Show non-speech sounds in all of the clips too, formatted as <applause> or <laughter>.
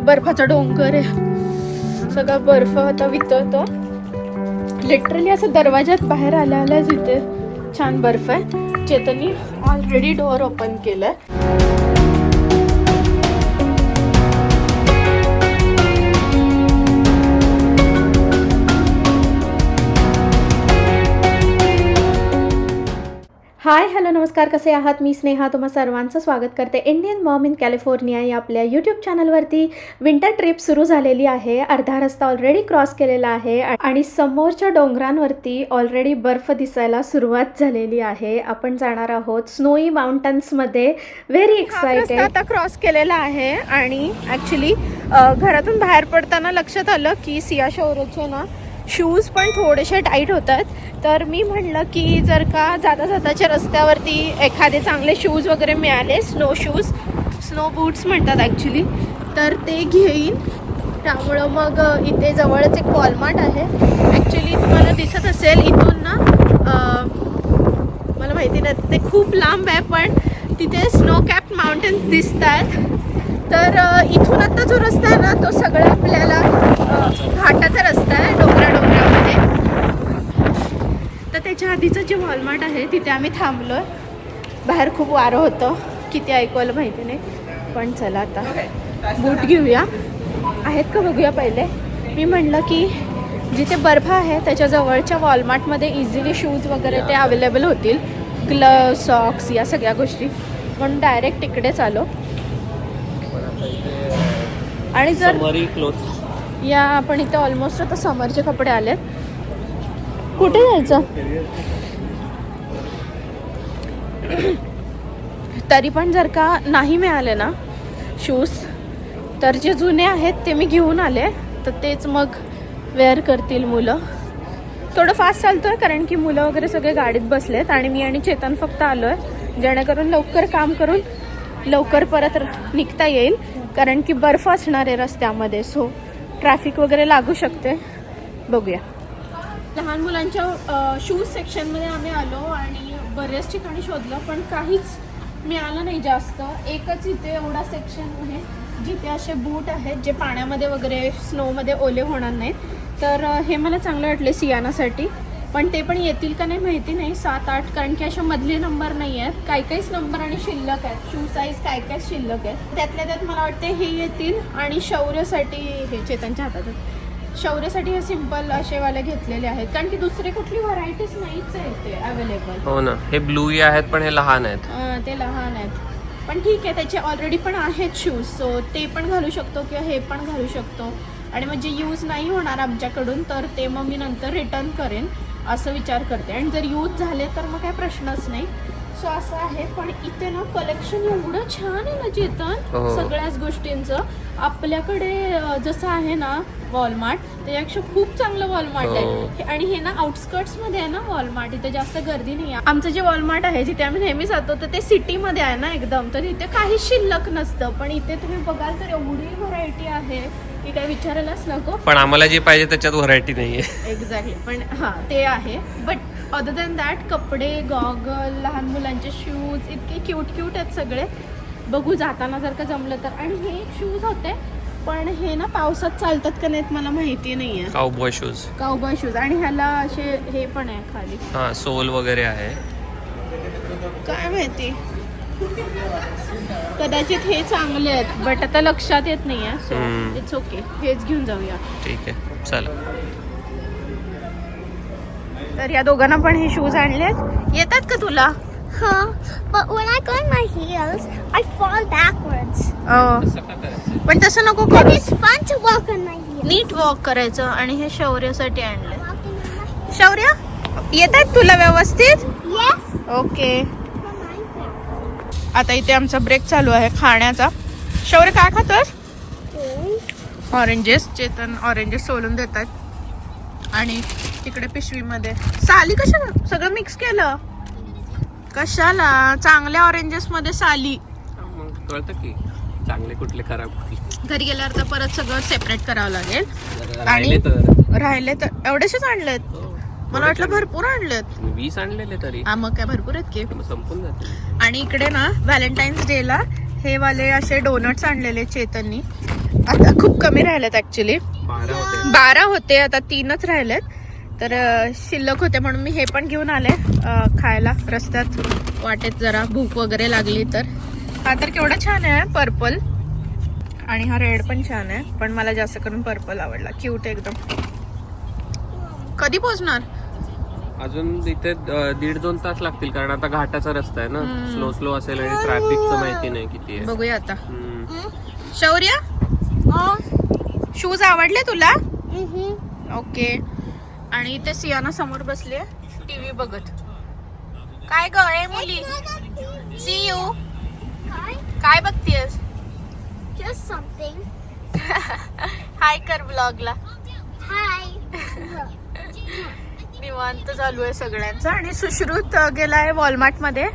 बर्फाचा डोंगर आहे. सगळा बर्फ आता वितळतो. लिटरली असं दरवाज्यात बाहेर आल्या आल्याच इथे छान बर्फ आहे. चेतनी ऑलरेडी डोअर ओपन केलंय. हाय हॅलो नमस्कार. कसे आहात? मी स्नेहा. तुम्हा सर्वांचं स्वागत करते. इंडियन मॉम इन कॅलिफोर्निया या आपल्या यूट्यूब चॅनलवरती विंटर ट्रिप सुरू झालेली आहे. अर्धा रस्ता ऑलरेडी क्रॉस केलेला आहे आणि समोरच्या डोंगरांवरती ऑलरेडी बर्फ दिसायला सुरुवात झालेली आहे. आपण जाणार आहोत स्नोई माउंटन्समध्ये व्हेरी एक्साइटेड आता क्रॉस केलेला आहे आणि ॲक्च्युली घरातून बाहेर पडताना लक्षात आलं की सिया शौर्यचे ना शूज पण थोडेसे टाईट होतात. तर मी म्हणलं की जर का जाता जाताच्या रस्त्यावरती एखादे चांगले शूज वगैरे मिळाले स्नो शूज स्नो बूट्स म्हणतात ॲक्च्युली तर ते घेईन. त्यामुळं मग इथे जवळच एक वॉलमार्ट आहे. ॲक्च्युली तुम्हाला दिसत असेल इथून ना मला माहिती नाही ते खूप लांब आहे पण तिथे स्नो कॅप दिसत दिसतात तर इथून आता जो रस्ता आहे ना तो सगळा आपल्याला घाटाचा रस्ता आहे डोंगरा डोंगरामध्ये. तर त्याच्या आधीचं जे वॉलमार्ट आहे तिथे आम्ही थांबलो बाहेर खूप वारं होतं. किती ऐकू आलं माहिती नाही. पण चला आता. बूट घेऊया. आहेत का बघूया पहिले? मी म्हणलं की जिथे बर्फ आहे त्याच्या जवळच्या वॉलमार्टमध्ये इझिली शूज वगैरे ते अवेलेबल होतील. ग्लव सॉक्स या सगळ्या गोष्टी. म्हणून डायरेक्ट तिकडेच आलो. आणि जर क्लोथ या आपण इथे ऑलमोस्ट आता समरचे कपडे आलेत. कुठे जायचं? तरी पण जर का नाही मिळाले ना शूज तर जे जुने आहेत ते मी घेऊन आले. तर तेच मग वेअर करतील मुलं. थोडं फास्ट चालतोय कारण की मुलं वगैरे सगळे गाडीत बसलेत आणि मी आणि चेतन फक्त आलोय. जेणेकरून लवकर काम करून लवकर परत निघता येईल. कारण की बर्फ असणार आहे रस्त्यामध्ये सो ट्रॅफिक वगैरे लागू शकते. बघूया. लहान मुलांच्या शूज सेक्शनमध्ये आम्ही आलो आणि बऱ्याच ठिकाणी शोधलं पण काहीच मिळालं नाही जास्त. एकच इथे एवढा सेक्शन आहे जिथे असे बूट आहेत जे पाण्यामध्ये वगैरे स्नोमध्ये ओले होणार नाहीत. तर हे मला चांगलं वाटले सियानासाठी. पण ते पण येतील का नाही माहिती नाही. सात आठ कारण की असे मधले नंबर नाही आहेत. काही काहीच नंबर आणि शिल्लक आहेत. शू साईज काय काय शिल्लक आहेत. त्यातल्या त्यात मला वाटते हे येतील आणि शौर्यसाठी हे चेतनच्या हातात आहेत. शौर्यसाठी हे सिंपल असेवाले घेतलेले आहेत. कारण की दुसरी कुठली व्हरायटीज नाहीच आहे ते अवेलेबल हो ना. हे ब्लू आहेत पण हे लहान आहेत. ते लहान आहेत. पण ठीक आहे त्याचे ऑलरेडी पण आहेत शूज सो ते पण घालू शकतो किंवा हे पण घालू शकतो. आणि म्हणजे यूज नाही होणार आमच्याकडून तर ते मग मी नंतर रिटर्न करेन. असं विचार करते. आणि जर यूज झाले तर मग काय प्रश्नच नाही. सो असं आहे. पण इथे ना कलेक्शन एवढं छान आहे ना चेतन हो. सगळ्याच गोष्टींचं. आपल्याकडे जसं आहे ना वॉलमार्ट त्याच्यापेक्षा खूप चांगलं वॉलमार्ट हो. आहे आणि हे ना आउटस्कर्ट्समध्ये आहे ना वॉलमार्ट इथे जास्त गर्दी नाही आहे. आमचं जे वॉलमार्ट आहे जिथे आम्ही नेहमी जातो तर ते सिटीमध्ये आहे ना एकदम. तर इथे काहीच शिल्लक नसतं. पण इथे तुम्ही बघाल तर एवढी व्हरायटी आहे. की काय विचारायलाच नको. पण आम्हाला जे पाहिजे त्याच्यात व्हरायटी नाहीये. एक्झॅक्टली पण हां ते आहे. बट अदर दॅन दॅट कपडे गॉगल लहान मुलांचे शूज इतके क्यूट क्यूट आहेत सगळे. बघू जाताना जर का जमलं तर. आणि हे शूज होते पण हे ना पावसात चालतात का नाहीत मला माहिती नाही आहे काउबॉय शूज काउबॉय शूज आणि ह्याला असे हे पण आहे खाली. हा सोल वगैरे आहे. काय माहिती? कदाचित हे चांगले आहेत बट आता लक्षात येत नाही आहे सो. इट्स ओके हेच घेऊन जाऊया. ठीक आहे. चला तर या दोघांना पण हे शूज आणलेत येतात का तुला? Huh? But when I go in my heels, I fall backwards. पण तसं नको करू. it's fun to walk on my heels. नीट वॉक करायचं आणि हे शौर्यासाठी आणले शौर्य? येत आहेत तुला व्यवस्थित? Yes. ओके आता इथे आमचा ब्रेक चालू आहे खाण्याचा. शौर्य काय खातोस? ऑरेंजेस चेतन ऑरेंजेस सोलून देतात. आणि तिकडे पिशवीमध्ये. साली कशाला? सगळं मिक्स केलं. कशाला? चांगल्या ऑरेंजेस मध्ये साली कळतं की चांगले कुठले खराब घरी गेल्यावर तर परत सगळं सेपरेट करावं लागेल. राहिले तर. राहिले तर एवढेसेच आणलेत. मला वाटलं भरपूर आणलेत. वीस आणलेले तरी. हा मग काय भरपूर आहेत की? मग संपून जाते आणि इकडे ना व्हॅलेंटाईन्स डे ला हे वाले असे डोनट्स आणलेले चेतननी. आता खूप कमी राहिलेत ऍक्च्युली बारा होते. बारा होते आता तीनच राहिलेत. तर अ, शिल्लक होते म्हणून मी हे पण घेऊन आले अ, खायला रस्त्यात. वाटेत जरा भूक वगैरे लागली तर. हा तर केवढा छान आहे पर्पल. आणि हा रेड पण छान आहे पण मला जास्त करून पर्पल आवडला. क्यूट एकदम. कधी पोचणार अजून इथे अं, दीड दोन तास लागतील कारण आता घाटाचा रस्ता आहे ना. स्लो स्लो असेल आणि ट्रॅफिकचं माहिती नाही किती आहे बघूया आता. शौर्य. शूज आवडले तुला. ओके आणि इथे सियाना समोर बसली टीव्ही बघत काय ग आहे मुली सी यू. काय बघतीयस Just something. <laughs> हाय कर ब्लॉगला निवांत चालू आहे सगळ्यांचं. आणि सुश्रुत अ, गेलाय वॉलमार्टमध्ये.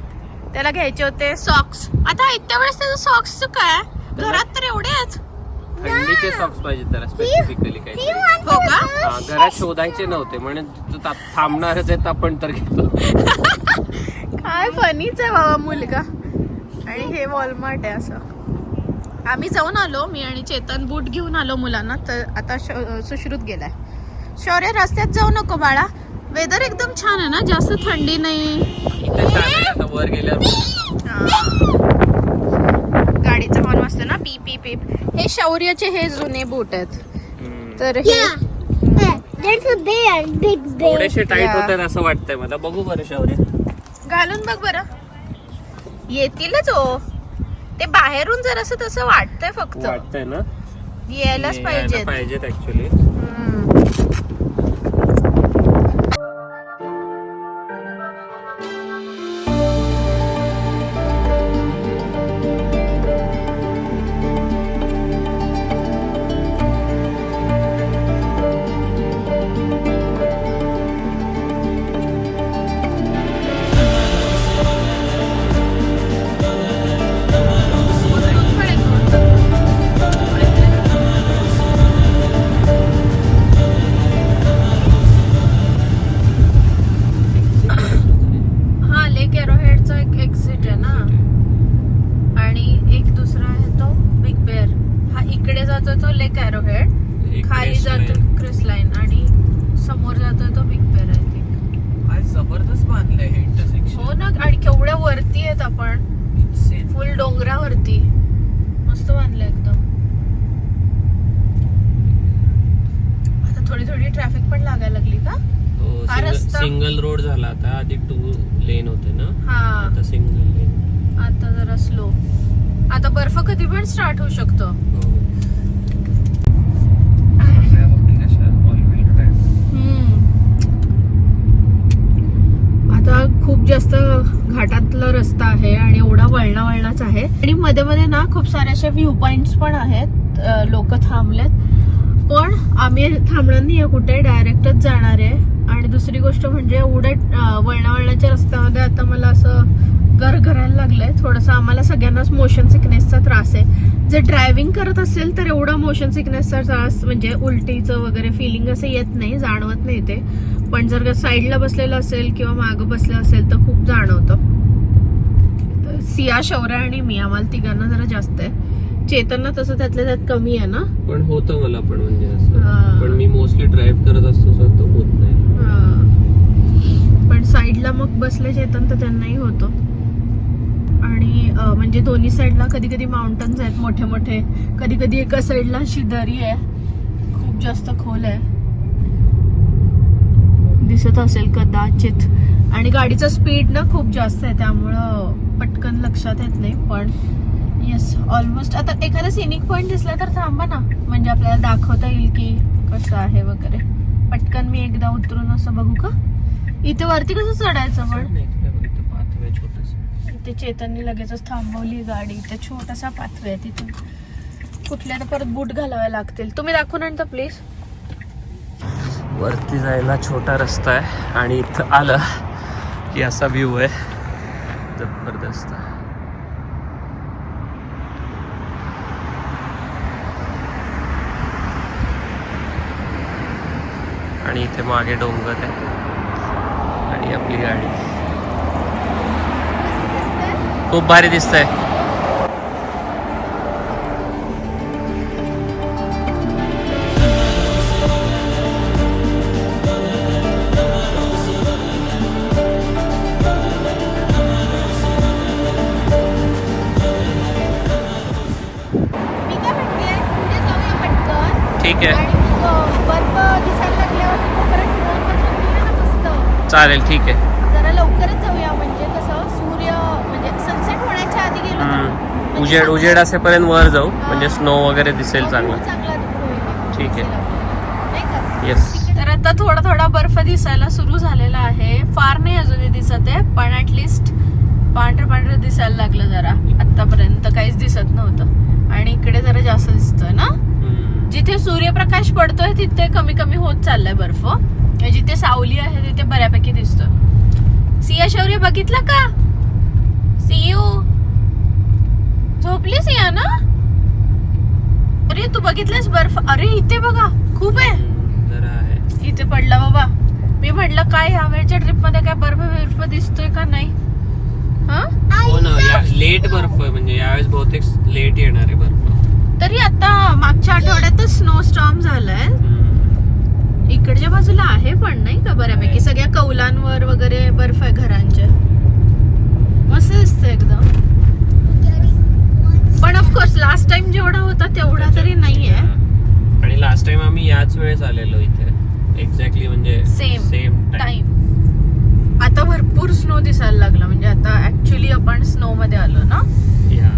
त्याला घ्यायचे होते सॉक्स आता इतक्या वेळेस त्याचं सॉक्स काय? घरात तर एवढे आहेत. थंडीचे सॉक्स पाहिजे त्याला स्पेसिफिकली काही हो का? घरात शोधायचे नव्हते म्हणून तू ता- थांबणारच आहेत आपण तर घेतो. <laughs> काय फनीच आहे बाबा मुलगा. आणि हे वॉलमार्ट आहे असं. आम्ही जाऊन आलो मी आणि चेतन बूट घेऊन आलो मुलांना तर आता श- सुश्रुत गेलाय. शौर्य रस्त्यात जाऊ नको बाळा. वेदर एकदम छान आहे ना? जास्त थंडी नाही. वर हा. गाडीचा हॉर्न वाजतो ना? पी पी पीप. हे शौर्याचे हे जुने बूट आहेत. तर हे. थोडेसे टाईट. होतात असं वाटतंय मला. बघू बरं शौर्य. घालून बघ बरं. येतीलच हो ते बाहेरून जर असं तसं वाटतंय फक्त. वाटतंय ना? यायलाच यायला पाहिजेत. पाहिजेत ऍक्च्युली थोडी थोडी ट्रॅफिक पण लागायला लागली का? हा रस्ता- सिंगल रोड झाला. आता आधी टू लेन होते ना? हा. आता सिंगल लेन आता जरा स्लो आता बर्फ कधी पण स्टार्ट होऊ शकतो. आता खूप जास्त घाटातला रस्ता आहे आणि एवढा वळणा वळणाच आहे. आणि मध्ये मध्ये ना खूप सारे असे व्ह्यू पॉइंट पण आहेत. लोक थांबलेत. पण आम्ही थांबणार नाही कुठे डायरेक्टच जाणार आहे. आणि दुसरी गोष्ट म्हणजे एवढ्या वळणावळणाच्या रस्त्यामध्ये आता मला असं गर करायला लागलंय. थोडंसं आम्हाला सगळ्यांनाच मोशन सिकनेसचा त्रास आहे. जर ड्रायव्हिंग करत असेल तर एवढा मोशन सिकनेसचा त्रास म्हणजे उलटीचं वगैरे फिलिंग असं येत नाही जाणवत नाही ते. पण जर साईडला बसलेलं असेल किंवा मागं बसलं असेल तर खूप जाणवतं. सिया शौर्य आणि मी आम्हाला तिघांना जरा जास्त आहे. चेतनना तसं त्यातल्या त्यात कमी आहे ना? पण होतं मला पण म्हणजे. असं. पण मी मोस्टली ड्राईव्ह करत असतो सर तो होत नाही. पण साईडला मग बसले चेतन तर त्यांनाही होतो. आणि म्हणजे दोन्ही साईडला कधी कधी माउंटन्स आहेत मोठे मोठे कधी कधी एका साईडला अशी दरी आहे. खूप जास्त खोल आहे. दिसत असेल कदाचित. आणि गाडीचा स्पीड ना खूप जास्त आहे त्यामुळं पटकन लक्षात येत नाही पण येस ऑलमोस्ट आता एखादा सिनिक पॉइंट दिसला तर थांबा ना. म्हणजे आपल्याला दाखवता येईल की कसं आहे वगैरे. पटकन मी एकदा उतरून असं बघू का? इथे वरती कसं चढायचं पण इथे चेतननी लगेचच थांबवली गाडी. इथे छोटासा पाथवे आहे तिथून. कुठल्या तर परत बूट घालावे लागतील. तुम्ही दाखवून आणता प्लीज वरती जायला छोटा रस्ता आहे आणि इथं आलं की असा व्ह्यू आहे. जबरदस्त. आणि इथे मागे डोंगर आहे. आणि आपली गाडी. खूप भारी दिसतंय. चालेल ठीक आहे. जरा लवकरच जाऊया म्हणजे कसं सूर्य म्हणजे सनसेट होण्याच्या आधी गेलो तर. म्हणजे उजेड उजेड असेपर्यंत वर जाऊ. म्हणजे स्नो वगैरे दिसेल चांगलं. ठीक आहे. येस तर आता थोडा थोडा बर्फ दिसायला सुरू झालेला आहे. फार नाही अजूनही दिसत आहे पण ऍटलिस्ट पांढरं पांढरं दिसायला लागलं जरा. आतापर्यंत काहीच दिसत नव्हतं. आणि इकडे जरा जास्त दिसतोय ना? जिथे सूर्यप्रकाश पडतोय तिथे कमी कमी होत चाललाय बर्फ. आणि जिथे सावली आहे तिथे बऱ्यापैकी दिसतोय. सिया शौर्य बघितलं का? सियू झोपली सिया ना? अरे तू बघितलंस बर्फ? अरे इथे बघा. खूप आहे. जरा आहे. इथे पडला बाबा. मी म्हटलं काय ह्या वेळच्या ट्रिपमध्ये काय बर्फ बिर्फ दिसतोय का नाही? हा? हो ना या लेट बर्फ आहे म्हणजे यावेळेस बहुतेक लेट येणार आहे बर्फ. तरी आता मागच्या आठवड्यातच स्नो स्टॉर्म झालाय इकडच्या बाजूला आहे पण नाही का बऱ्यापैकी? सगळ्या कौलांवर वगैरे बर्फ आहे घरांच्या. मस्त दिसतंय एकदम. पण ऑफकोर्स लास्ट टाइम जेवढा होता तेवढा तरी नाहीये. आणि लास्ट टाइम आम्ही याच वेळेस आलेलो इथे. एक्झॅक्टली म्हणजे सेम सेम टाइम आता भरपूर स्नो दिसायला लागला. म्हणजे आता ऍक्च्युली आपण स्नो मध्ये आलो ना या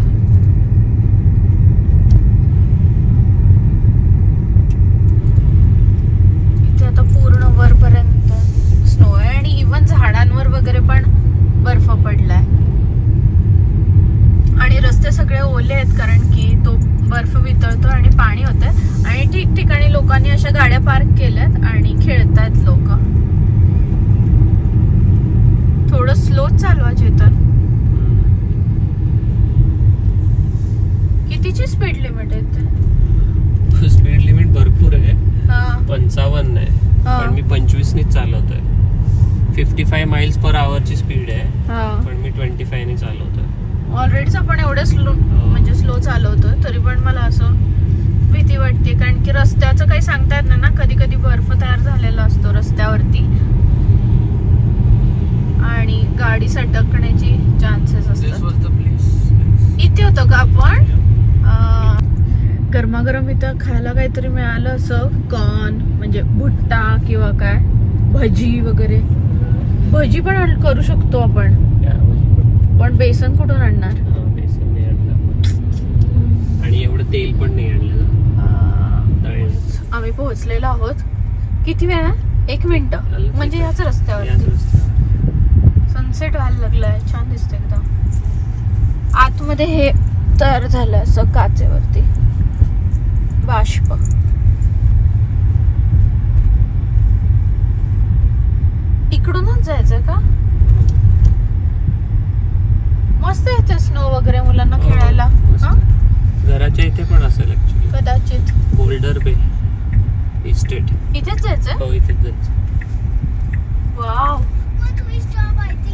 इथे आता पूर्ण वरपर्यंत स्नो आहे आणि इवन झाडांवर वगैरे पण बर्फ पडलाय. आणि रस्ते सगळे ओले आहेत कारण की तो बर्फ वितळतो आणि पाणी होतंय. आणि ठिकठिकाणी लोकांनी अशा गाड्या पार्क केल्यात आणि खेळतायत लोक. थोडं स्लो चालवा चेतन. कितीची स्पीड लिमिट आहे स्पीड लिमिट <laughs> भरपूर आहे. हा, पंचावन्न आहे. पण मी पंचवीसनीच चालवतोय. फिफ्टी फाय माइल्स पर आवरची स्पीड आहे हा. पण मी ट्वेंटी फायने चालवतोय. ऑलरेडीच आपण एवढं स्लो म्हणजे स्लो चालवतोय तरी पण मला असं भीती वाटते. कारण की रस्त्याचं काही सांगता येत नाही ना. कधी कधी बर्फ तयार झालेला असतो रस्त्यावरती. आणि गाडी सटकण्याची चान्सेस असतात. इथे होतो का आपण? गरमागरम इथं खायला काहीतरी मिळालं असं? कॉर्न म्हणजे भुट्टा किंवा काय? भजी वगैरे. भजी पण करू शकतो आपण. पण. बेसन कुठून आणणार? बेसन नाही आणलं आपण. आणि एवढं तेल पण नाही आणलं अं, तळेलं. आम्ही पोहोचलेलो आहोत. किती वेळ? एक मिनिट. म्हणजे तिथे. याच रस्त्यावर याच रस्त्यावर. सनसेट व्हायला लागलाय. छान दिसतं एकदम. आतमध्ये हे तयार झालं असं काचेवरती. बाष्प इकडूनच जायचं का? मस्त येते स्नो वगैरे मुलांना खेळायला? घराच्या इथे पण असेल कदाचित. बोल्डर बे इस्टेट इथेच जायचं हो इथेच जायचं वाव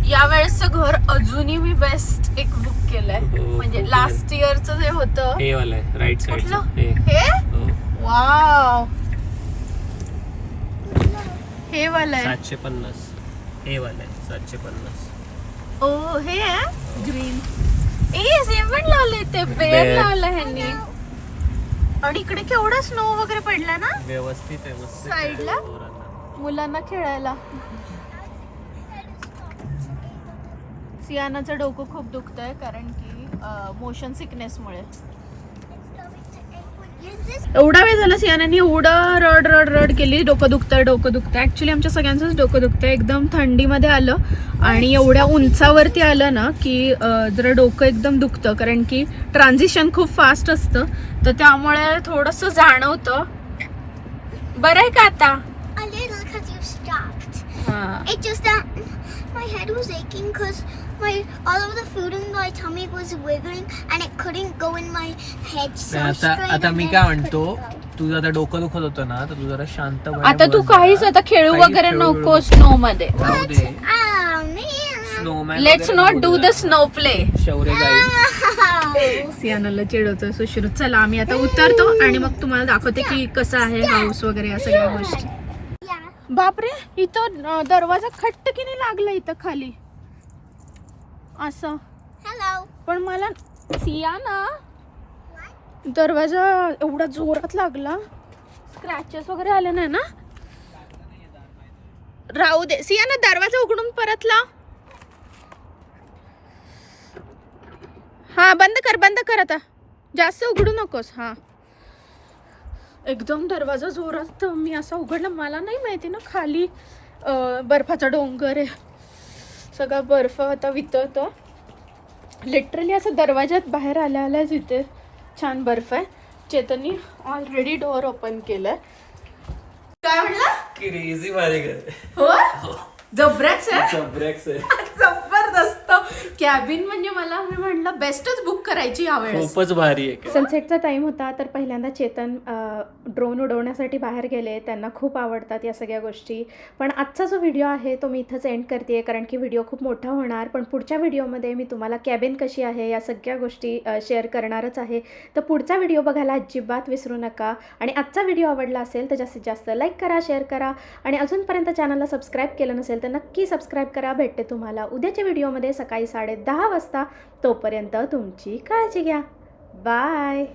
या वेळेसचं घर अजूनही मी बेस्ट एक बुक केलंय. हो, म्हणजे खूप लास्ट इयरचं जे होतं. हे वाला आहे राईट कुठलं? हे. हे? हो. वाव हे वाला आहे. सातशे पन्नास. हे वाला आहे सातशे पन्नास. ओ हे आहे? ग्रीन ए सेम पण लावले ते. बेर. लावलं ह्यांनी. आणि इकडे केवढा स्नो वगैरे पडला ना? व्यवस्थित आहे मस्त Side ला? मुलांना खेळायला. सियानाचं डोकं खूप दुखतंय कारण की मोशन सिकनेसमुळे एवढा वेळ झाला सियानाने एवढं रड रड रड केली. डोकं दुखतंय डोकं दुखतंय. ऍक्च्युली आमच्या सगळ्यांचंच डोकं दुखतंय. एकदम थंडीमध्ये आलं आणि एवढ्या उंचावरती आलं ना की जरा डोकं एकदम दुखतं. कारण की ट्रान्झिशन खूप फास्ट असतं. तर त्यामुळे थोडंसं जाणवतं. बरं आहे का आता? हा. It just that my head was aching because my all of the food in my tummy was wiggling and it couldn't go in my head so आता straight. आता and मी then काय it म्हणतो couldn't go. तुझं आता डोकं दुखत होतं ना तर तू जरा शांत आता तू काहीच आता खेळू वगैरे नको स्नो मध्ये जाऊ दे Oh man. Snowman let's not do the snow play Shaurya जाईल Ow. <laughs> सियानाला चिडवतोय सुश्रुत चला आम्ही आता उतरतो आणि मग तुम्हाला दाखवते की कसं आहे हाऊस वगैरे या सगळ्या गोष्टी Yeah. बापरे इथं अं, दरवाजा खट्ट की नाही लागला इथं खाली असं. पण मला सिया ना दरवाजा एवढा जोरात लागला. स्क्रॅचेस वगैरे आले नाही ना? राहू दे. सिया ना दरवाजा उघडून परत लाव. हा बंद कर बंद कर आता. जास्त उघडू नकोस हा. एकदम दरवाजा जोरात मी असा उघडला. मला नाही माहिती ना खाली बर्फाचा डोंगर आहे. सगळा बर्फ आता वितळतो. लिटरली असं दरवाज्यात बाहेर आल्या आल्याच इथे छान बर्फ आहे. चेतननी ऑलरेडी डोअर ओपन केलंय. काय म्हणला? क्रेझी हो जबरच आहे? ब्रेक्स आहे. <laughs> जबरदस्त. कॅबिन म्हणजे मला मी म्हणलं बेस्टच बुक करायची यावेळेस खूपच भारी आहे. सनसेटचा टाइम होता तर पहिल्यांदा चेतन ड्रोन उडवण्यासाठी बाहेर गेले. त्यांना खूप आवडतात या सगळ्या गोष्टी. पण आजचा जो व्हिडिओ आहे तो मी इथंच एंड करते कारण की व्हिडिओ खूप मोठा होणार. पण पुढच्या व्हिडिओमध्ये मी तुम्हाला कॅबिन कशी आहे या सगळ्या गोष्टी शेअर करणारच आहे. तर पुढचा व्हिडिओ बघायला अजिबात विसरू नका. आणि आजचा व्हिडिओ आवडला असेल तर जास्तीत जास्त लाईक करा शेअर करा. आणि अजूनपर्यंत चॅनलला सबस्क्राईब केलं नसेल तर नक्की सबस्क्राईब करा. भेटते तुम्हाला उद्याच्या व्हिडिओमध्ये सकाळी साडे दहा वाजता तोपर्यंत तुमची काळजी घ्या. बाय.